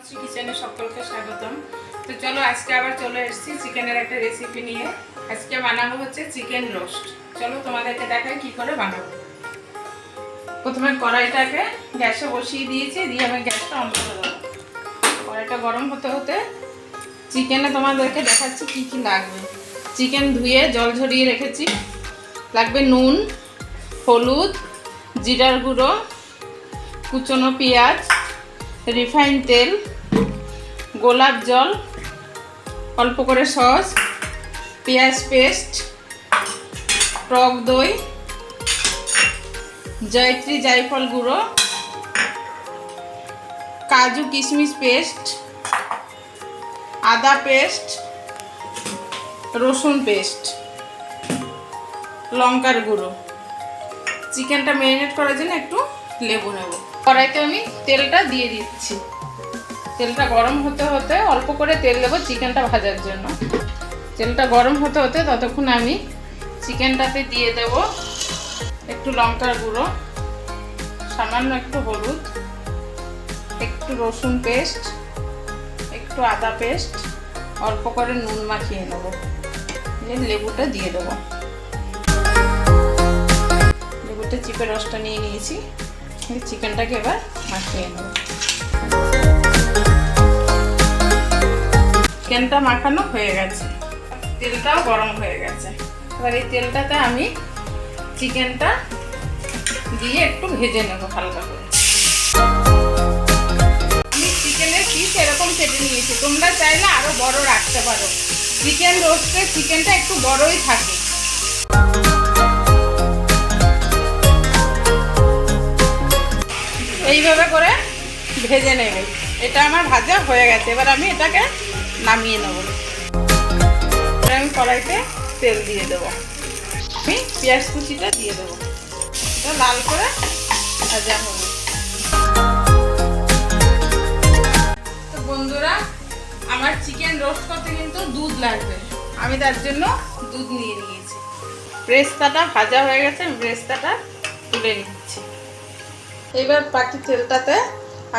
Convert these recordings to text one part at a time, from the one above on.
তনুশ্রী কিচেনে সকলকে স্বাগতম। তো চলো আজকে আবার চলে এসেছি চিকেনের একটা রেসিপি নিয়ে। আজকে বানাবো হচ্ছে চিকেন রোস্ট চলো তোমাদেরকে দেখাই কি করে বানাবো। প্রথমে কড়াইটাকে গ্যাসে বসিয়ে দিয়েছি, দিয়ে আমি গ্যাসটা অন করে দেবো। কড়াইটা গরম হতে হতে চিকেনে তোমাদেরকে দেখাচ্ছি কি কি লাগবে। চিকেন ধুয়ে জল ঝরিয়ে রেখেছি। লাগবে নুন, হলুদ, জিরার গুঁড়ো, কুচনো পেঁয়াজ রিফাইন তেল, গোলাপ জল, অল্প করে সস, পেঁয়াজ পেস্ট, টক দই, জয়ত্রী জায়ফল গুঁড়ো, কাজু কিশমিশ পেস্ট, আদা পেস্ট, রসুন পেস্ট, লঙ্কার গুঁড়ো। চিকেনটা ম্যারিনেট করার জন্য একটু লেবু নেব। কড়াইতে আমি তেলটা দিয়ে দিচ্ছি। তেলটা গরম হতে হতে অল্প করে তেল দেবো চিকেনটা ভাজার জন্য। তেলটা গরম হতে হতে ততক্ষণ আমি চিকেনটাতে দিয়ে দেব একটু লঙ্কার গুঁড়ো, সামান্য একটু হলুদ, একটু রসুন পেস্ট, একটু আদা পেস্ট, অল্প করে নুন মাখিয়ে নেব। লেবুটা দিয়ে দেবো। লেবুটা চিপে রসটা নিয়ে নিয়েছি। চিকেনটাকে এবার মাখিয়ে নেব। চিকেনটা মাখানো হয়ে গেছে। তেলটাও গরম হয়ে গেছে। এবার এই তেলটাতে আমি চিকেনটা দিয়ে একটু ভেজে নেব হালকা করে। আমি চিকেনের পিস এরকম কেটে নিয়েছি। তোমরা চাইলে আরও বড় রাখতে পারো। চিকেন রোস্টে চিকেনটা একটু বড়ই থাকে। এইভাবে করে ভেজে নেবে। এটা আমার ভাজা হয়ে গেছে। এবার আমি এটাকে নামিয়ে নেব। আমি কড়াইতে তেল দিয়ে দেবো। আমি পেঁয়াজ কুচিটা দিয়ে দেবো। এটা লাল করে ভাজা হবে। বন্ধুরা, আমার চিকেন রোস্ট করতে কিন্তু দুধ লাগবে। আমি তার জন্য দুধ নিয়ে নিয়েছি। ব্রেস্তাটা ভাজা হয়ে গেছে। ব্রেস্তাটা তুলে নিচ্ছি। এবার বাকি তেলটাতে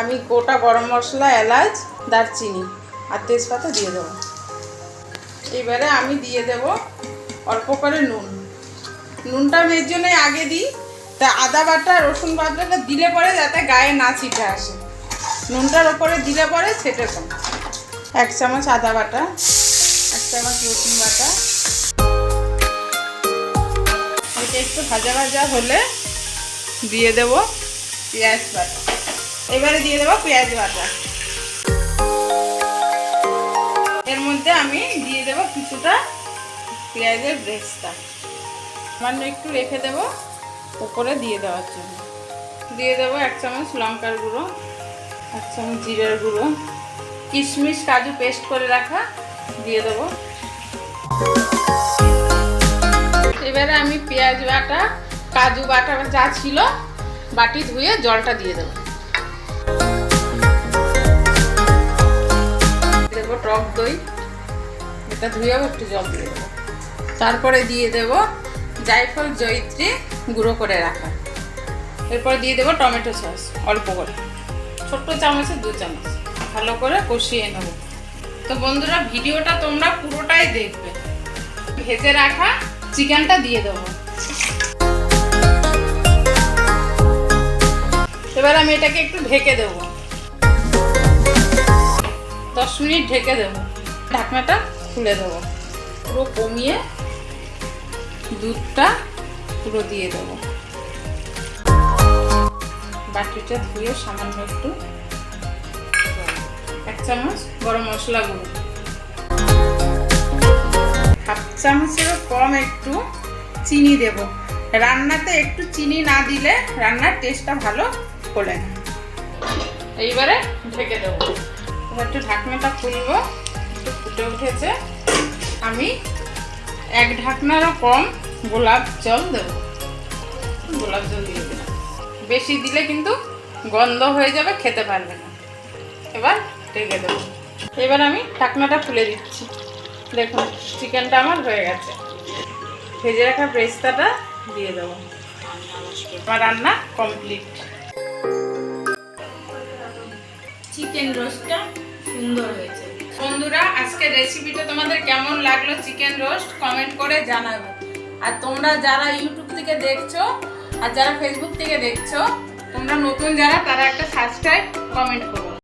আমি গোটা গরম মশলা, এলাচ, দারচিনি আর তেজপাতা দিয়ে দেবো। এবারে আমি দিয়ে দেব অল্প করে নুন। নুনটা আমি এর জন্যই আগে দিই। তা আদা বাটা, রসুন বাটাটা দিলে পরে যাতে গায়ে না ছিটে আসে। নুনটার ওপরে দিলে পরে ছেটে কম এক চামচ আদা বাটা, এক চামচ রসুন বাটা। এটা একটু ভাজা ভাজা হলে দিয়ে দেব। পেঁয়াজ বাটা এবারে দিয়ে দেবো পেঁয়াজ বাটা। এর মধ্যে আমি দিয়ে দেবো কিছুটা পেঁয়াজের ব্রেস্তা। সামান্য একটু রেখে দেব উপরে দিয়ে দেওয়ার জন্য। দিয়ে দেবো এক চামচ লঙ্কার গুঁড়ো, এক চামচ জিরের গুঁড়ো, কিশমিশ, কাজু পেস্ট করে রাখা, দিয়ে দেবো। এবারে আমি পেঁয়াজ বাটা, কাজু বাটা যা ছিল বাটি ধুয়ে জলটা দিয়ে দেবো। দেবো টক দই। এটা ধুয়েও একটু জল দিয়ে দেবো। তারপরে দিয়ে দেব জায়ফল জয়িত্রী গুঁড়ো করে রাখা। এরপর দিয়ে দেবো টমেটো সস, অল্প করে। ছোট্ট চামচে দু চামচ। ভালো করে কষিয়ে নেব। তো বন্ধুরা, ভিডিওটা তোমরা পুরোটাই দেখবে। ভেজে রাখা চিকেনটা দিয়ে দেবো। আমি এটাকে একটু ঢেকে দেবো। দশ মিনিট ঢেকে দেবো। ঢাকনাটা খুলে দেবো। পুরো কমিয়ে দুধটা পুরো দিয়ে দেবো। বাটিটা ধুয়ে সামান্য একটু এক চামচ গরম মশলা গুঁড়ো। হাফ চামচেরও কম একটু চিনি দেব। রান্নাতে একটু চিনি না দিলে রান্নার টেস্টটা ভালো করে। এইবারে ঢেকে দেবো। একটু ঢাকনাটা খুলবো। একটু ফুটে উঠেছে। আমি এক ঢাকনারও কম গোলাপ জল দেব। গোলাপ জল দিয়ে দিলাম। বেশি দিলে কিন্তু গন্ধ হয়ে যাবে, খেতে পারবে না। এবার ঢেকে দেবো। এবার আমি ঢাকনাটা খুলে দিচ্ছি। দেখুন, চিকেনটা আমার হয়ে গেছে। ভেজে রাখা ব্রেস্তাটা দিয়ে দেবো। আমার রান্না কমপ্লিট। চিকেন রোস্টটা সুন্দর হয়েছে। বন্ধুরা আজকে রেসিপিটা তোমাদের কেমন লাগল চিকেন রোস্ট কমেন্ট করে জানাবে। আর তোমরা যারা ইউটিউব থেকে দেখছ, আর যারা ফেসবুক থেকে দেখছ, তোমরা নতুন যারা, তারা একটা সাবস্ক্রাইব কমেন্ট করো।